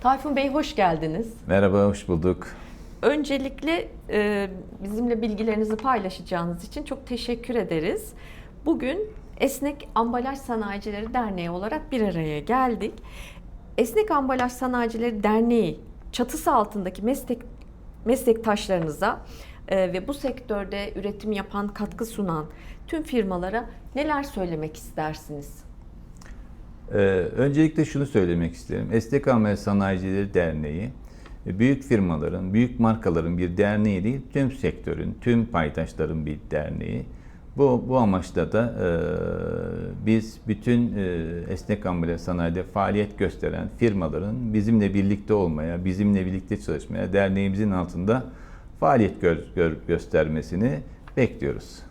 Tayfun Bey hoş geldiniz. Merhaba, hoş bulduk. Öncelikle e, bizimle bilgilerinizi paylaşacağınız için çok teşekkür ederiz. Bugün Esnek Ambalaj Sanayicileri Derneği olarak bir araya geldik. Esnek Ambalaj Sanayicileri Derneği çatısı altındaki meslek meslektaşlarınıza e, ve bu sektörde üretim yapan, katkı sunan tüm firmalara neler söylemek istersiniz? Ee, öncelikle şunu söylemek isterim. Estek Sanayicileri Derneği, e, büyük firmaların, büyük markaların bir derneği değil, tüm sektörün, tüm paydaşların bir derneği. Bu, bu amaçla da e, biz bütün e, esnek amele sanayide faaliyet gösteren firmaların bizimle birlikte olmaya, bizimle birlikte çalışmaya, derneğimizin altında faaliyet gö- gö- göstermesini bekliyoruz.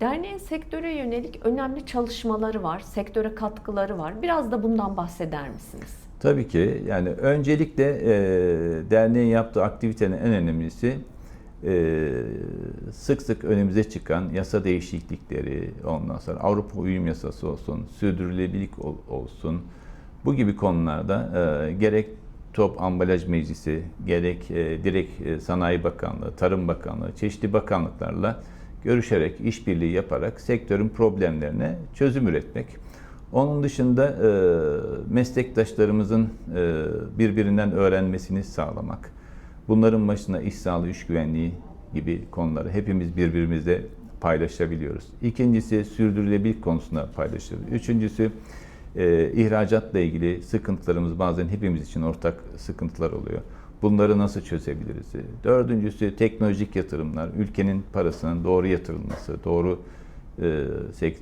Derneğin sektöre yönelik önemli çalışmaları var, sektöre katkıları var. Biraz da bundan bahseder misiniz? Tabii ki yani öncelikle e, derneğin yaptığı aktivitenin en önemlisi e, sık sık önümüze çıkan yasa değişiklikleri, ondan sonra Avrupa Uyum Yasası olsun, sürdürülebilirlik ol- olsun, bu gibi konularda e, gerek Top Ambalaj Meclisi, gerek e, direkt e, Sanayi Bakanlığı, Tarım Bakanlığı, çeşitli bakanlıklarla görüşerek, işbirliği yaparak sektörün problemlerine çözüm üretmek. Onun dışında e, meslektaşlarımızın e, birbirinden öğrenmesini sağlamak. Bunların başına iş sağlığı, iş güvenliği gibi konuları hepimiz birbirimizle paylaşabiliyoruz. İkincisi sürdürülebilirlik konusunda paylaşıyoruz. Üçüncüsü e, ihracatla ilgili sıkıntılarımız bazen hepimiz için ortak sıkıntılar oluyor. Bunları nasıl çözebiliriz? Dördüncüsü teknolojik yatırımlar, ülkenin parasının doğru yatırılması, doğru e,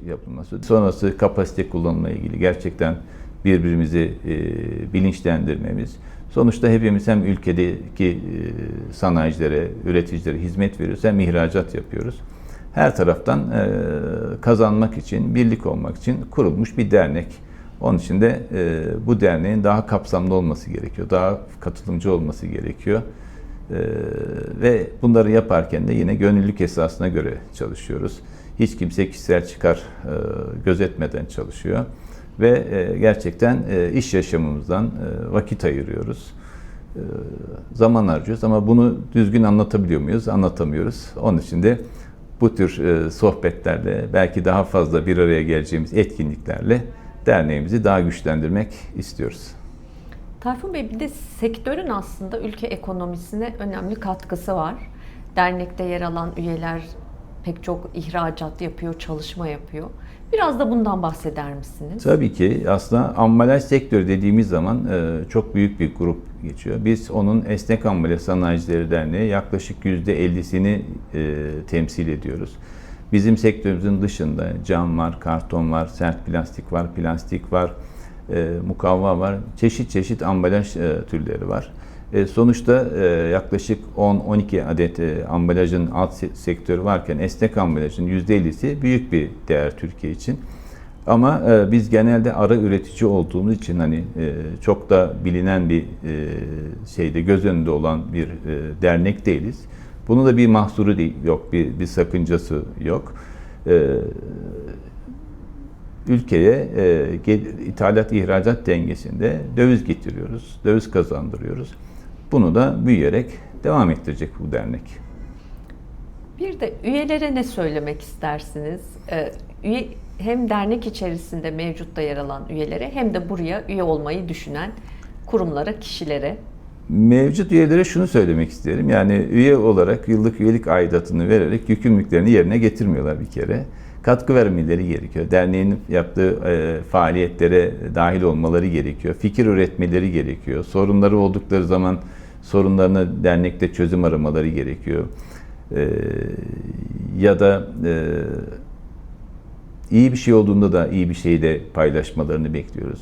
yapılması. Sonrası kapasite kullanımla ilgili gerçekten birbirimizi e, bilinçlendirmemiz. Sonuçta hepimiz hem ülkedeki e, sanayicilere, üreticilere hizmet veriyoruz hem ihracat yapıyoruz. Her taraftan e, kazanmak için, birlik olmak için kurulmuş bir dernek. Onun için de e, bu derneğin daha kapsamlı olması gerekiyor, daha katılımcı olması gerekiyor. E, ve bunları yaparken de yine gönüllülük esasına göre çalışıyoruz. Hiç kimse kişisel çıkar e, gözetmeden çalışıyor ve e, gerçekten e, iş yaşamımızdan e, vakit ayırıyoruz. E, zaman harcıyoruz ama bunu düzgün anlatabiliyor muyuz? Anlatamıyoruz. Onun için de bu tür e, sohbetlerle belki daha fazla bir araya geleceğimiz etkinliklerle derneğimizi daha güçlendirmek istiyoruz. Tayfun Bey bir de sektörün aslında ülke ekonomisine önemli katkısı var. Dernekte yer alan üyeler pek çok ihracat yapıyor, çalışma yapıyor. Biraz da bundan bahseder misiniz? Tabii ki aslında ambalaj sektörü dediğimiz zaman e, çok büyük bir grup geçiyor. Biz onun Esnek Ambalaj Sanayicileri Derneği yaklaşık %50'sini e, temsil ediyoruz. Bizim sektörümüzün dışında cam var, karton var, sert plastik var, plastik var, e, mukavva var. Çeşit çeşit ambalaj e, türleri var. E, sonuçta e, yaklaşık 10-12 adet e, ambalajın alt se- sektörü varken esnek ambalajın %50'si büyük bir değer Türkiye için. Ama e, biz genelde ara üretici olduğumuz için hani e, çok da bilinen bir e, şeyde göz önünde olan bir e, dernek değiliz. Bunun da bir mahsuru değil, yok, bir, bir sakıncası yok. E, ülkeye e, ithalat ihracat dengesinde döviz getiriyoruz, döviz kazandırıyoruz. Bunu da büyüyerek devam ettirecek bu dernek. Bir de üyelere ne söylemek istersiniz? Ee, üye, hem dernek içerisinde mevcutta yer alan üyelere hem de buraya üye olmayı düşünen kurumlara, kişilere. Mevcut üyelere şunu söylemek isterim. Yani üye olarak yıllık üyelik aidatını vererek yükümlülüklerini yerine getirmiyorlar bir kere. Katkı vermeleri gerekiyor. Derneğin yaptığı e, faaliyetlere dahil olmaları gerekiyor. Fikir üretmeleri gerekiyor. Sorunları oldukları zaman sorunlarına dernekte çözüm aramaları gerekiyor. E, ya da e, iyi bir şey olduğunda da iyi bir şeyi de paylaşmalarını bekliyoruz.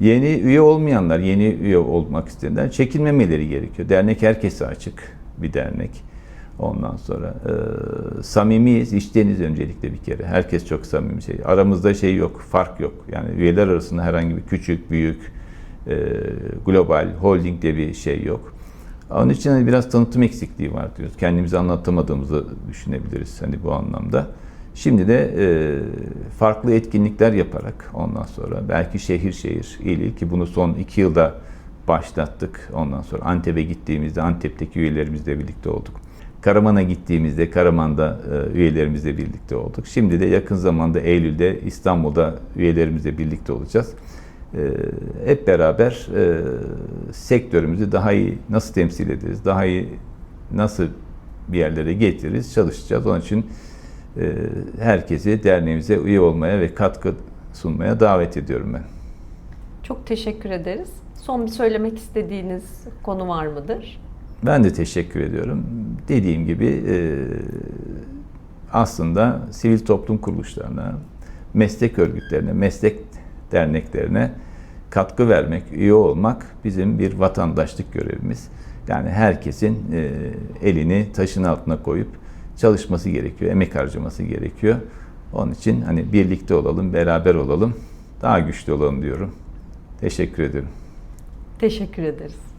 Yeni üye olmayanlar, yeni üye olmak isteyenler çekinmemeleri gerekiyor. Dernek herkese açık bir dernek. Ondan sonra e, samimiyiz, içteniz öncelikle bir kere. Herkes çok samimi şey. Aramızda şey yok, fark yok. Yani üyeler arasında herhangi bir küçük, büyük, e, global, holding de bir şey yok. Onun için hani biraz tanıtım eksikliği var diyoruz. Kendimizi anlatamadığımızı düşünebiliriz hani bu anlamda. Şimdi de e, farklı etkinlikler yaparak ondan sonra belki şehir şehir il il ki bunu son iki yılda başlattık. Ondan sonra Antep'e gittiğimizde Antep'teki üyelerimizle birlikte olduk. Karaman'a gittiğimizde Karaman'da e, üyelerimizle birlikte olduk. Şimdi de yakın zamanda Eylül'de İstanbul'da üyelerimizle birlikte olacağız. E, hep beraber e, sektörümüzü daha iyi nasıl temsil ederiz, daha iyi nasıl bir yerlere getiririz çalışacağız. Onun için herkesi derneğimize üye olmaya ve katkı sunmaya davet ediyorum ben. Çok teşekkür ederiz. Son bir söylemek istediğiniz konu var mıdır? Ben de teşekkür ediyorum. Dediğim gibi e, aslında sivil toplum kuruluşlarına, meslek örgütlerine, meslek derneklerine katkı vermek, üye olmak bizim bir vatandaşlık görevimiz. Yani herkesin e, elini taşın altına koyup çalışması gerekiyor, emek harcaması gerekiyor. Onun için hani birlikte olalım, beraber olalım, daha güçlü olalım diyorum. Teşekkür ediyorum. Teşekkür ederiz.